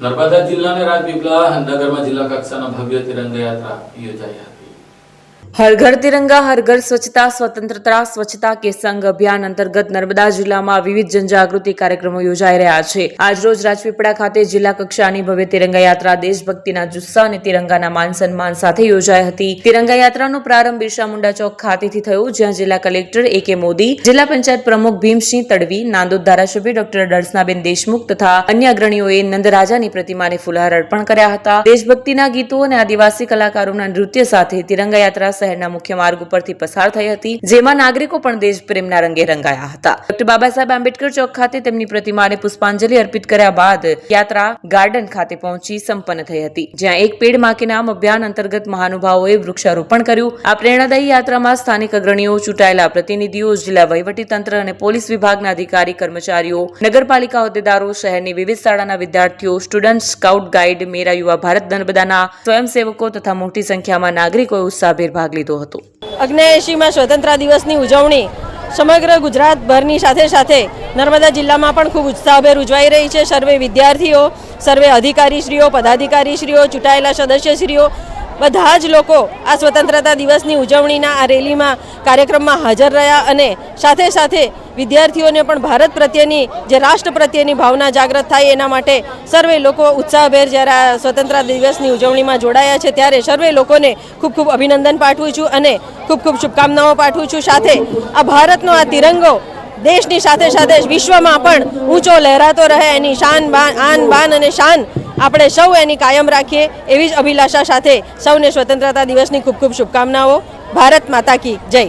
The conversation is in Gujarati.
નર્મદા જિલ્લાના રાજપીપળા નગરમાં જિલ્લા કક્ષાના ભવ્ય તિરંગા યાત્રા યોજાઈ હતી. હર ઘર તિરંગા, હર ઘર સ્વચ્છતા, સ્વતંત્રતા, સ્વચ્છતા કે સંઘ અભિયાન અંતર્ગત નર્મદા જિલ્લામાં વિવિધ જનજાગૃતિ કાર્યક્રમો યોજાઈ રહ્યા છે. આજરોજ રાજપીપળા ખાતે જિલ્લા કક્ષાની ભવ્ય તિરંગા યાત્રા દેશભક્તિના જુસ્સા અને તિરંગાના માન સન્માન સાથે યોજાઈ હતી. તિરંગા યાત્રાનો પ્રારંભ બિરસા મુંડા ચોક ખાતેથી થયો, જ્યાં જિલ્લા કલેક્ટર એ કે મોદી, જિલ્લા પંચાયત પ્રમુખ ભીમસિંહ તડવી, નાંદોદ ધારાસભ્ય ડોક્ટર દર્શનાબેન દેશમુખ તથા અન્ય અગ્રણીઓએ નંદરાજાની પ્રતિમાને ફુલહાર અર્પણ કર્યા હતા. દેશભક્તિના ગીતો અને આદિવાસી કલાકારોના નૃત્ય સાથે તિરંગા યાત્રા શહેરના મુખ્ય માર્ગ ઉપરથી પસાર થઈ હતી, જેમાં નાગરિકો પણ દેશપ્રેમના રંગે રંગાયા હતા. ડોક્ટર બાબા સાહેબ આંબેડકર ચોક ખાતે તેમની પ્રતિમાને પુષ્પાંજલિ અર્પિત કર્યા બાદ યાત્રા ગાર્ડન ખાતે પહોંચી સંપન્ન થઈ હતી, જ્યાં એક પેડમાં નામ અભિયાન અંતર્ગત મહાનુભાવોએ વૃક્ષારોપણ કર્યું. આ પ્રેરણાદાયી યાત્રામાં સ્થાનિક અગ્રણીઓ, ચૂંટાયેલા પ્રતિનિધિઓ, જિલ્લા વહીવટી તંત્ર અને પોલીસ વિભાગના અધિકારી, કર્મચારીઓ, નગરપાલિકા હોદ્દેદારો, શહેરની વિવિધ શાળાના વિદ્યાર્થીઓ, સ્ટુડન્ટ સ્કાઉટ ગાઈડ, મેરા યુવા ભારત નર્મદાના સ્વયંસેવકો તથા મોટી સંખ્યામાં નાગરિકોએ ઉત્સાહભેર ભાગ લીધો હતો. અગ્નેયશીમાં સ્વતંત્રતા દિવસની ઉજવણી સમગ્ર ગુજરાતભરની સાથે સાથે નર્મદા જિલ્લામાં પણ ખૂબ ઉત્સાહભેર ઉજવાઈ રહી છે. સર્વે વિદ્યાર્થીઓ, સર્વે અધિકારીશ્રીઓ, પદાધિકારીશ્રીઓ, ચૂંટાયેલા સદસ્યશ્રીઓ બધા જ લોકો આ સ્વતંત્રતા દિવસની ઉજવણીના આ રેલીમાં, કાર્યક્રમમાં હાજર રહ્યા અને સાથે સાથે વિદ્યાર્થીઓને પણ ભારત પ્રત્યેની, જે રાષ્ટ્ર પ્રત્યેની ભાવના જાગૃત થાય એના માટે સર્વે લોકો ઉત્સાહભેર જ્યારે આ સ્વતંત્રતા દિવસની ઉજવણીમાં જોડાયા છે, ત્યારે સર્વે લોકોને ખૂબ ખૂબ અભિનંદન પાઠવું છું અને ખૂબ ખૂબ શુભકામનાઓ પાઠવું છું. સાથે આ ભારતનો આ તિરંગો દેશની સાથે સાથે વિશ્વમાં પણ ઊંચો લહેરાતો રહે, એની શાન બાન આન બાન અને શાન આપણે સૌ એની કાયમ રાખીએ એવી જ અભિલાષા સાથે સૌને સ્વતંત્રતા દિવસની ખૂબ ખૂબ શુભકામનાઓ. ભારત માતા કી જય.